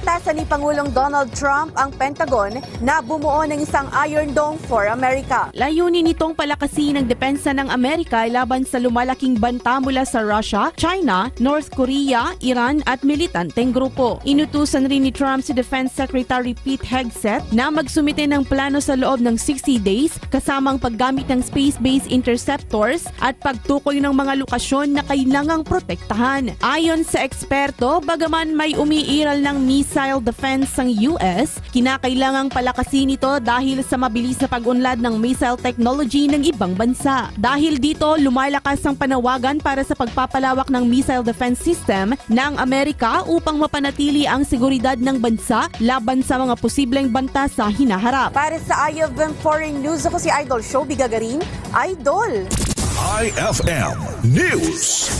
Inatasan ni Pangulong Donald Trump ang Pentagon na bumuo ng isang Iron Dome for America. Layunin nitong palakasin ang depensa ng Amerika laban sa lumalaking banta mula sa Russia, China, North Korea, Iran at militanteng grupo. Inutusan rin ni Trump si Defense Secretary Pete Hegseth na magsumite ng plano sa loob ng 60 days kasamang paggamit ng space-based interceptors at pagtukoy ng mga lokasyon na kailangang protektahan. Ayon sa eksperto, bagaman may umiiral ng missile defense ang US, kinakailangang palakasin ito dahil sa mabilis na pag-unlad ng missile technology ng ibang bansa. Dahil dito, lumalakas ang panawagan para sa pagpapalawak ng missile defense system ng Amerika upang mapanatili ang seguridad ng bansa laban sa mga posibleng banta sa hinaharap. Para sa IFM Foreign News, ako si Idol Show Bigagarin. Idol! IFM News.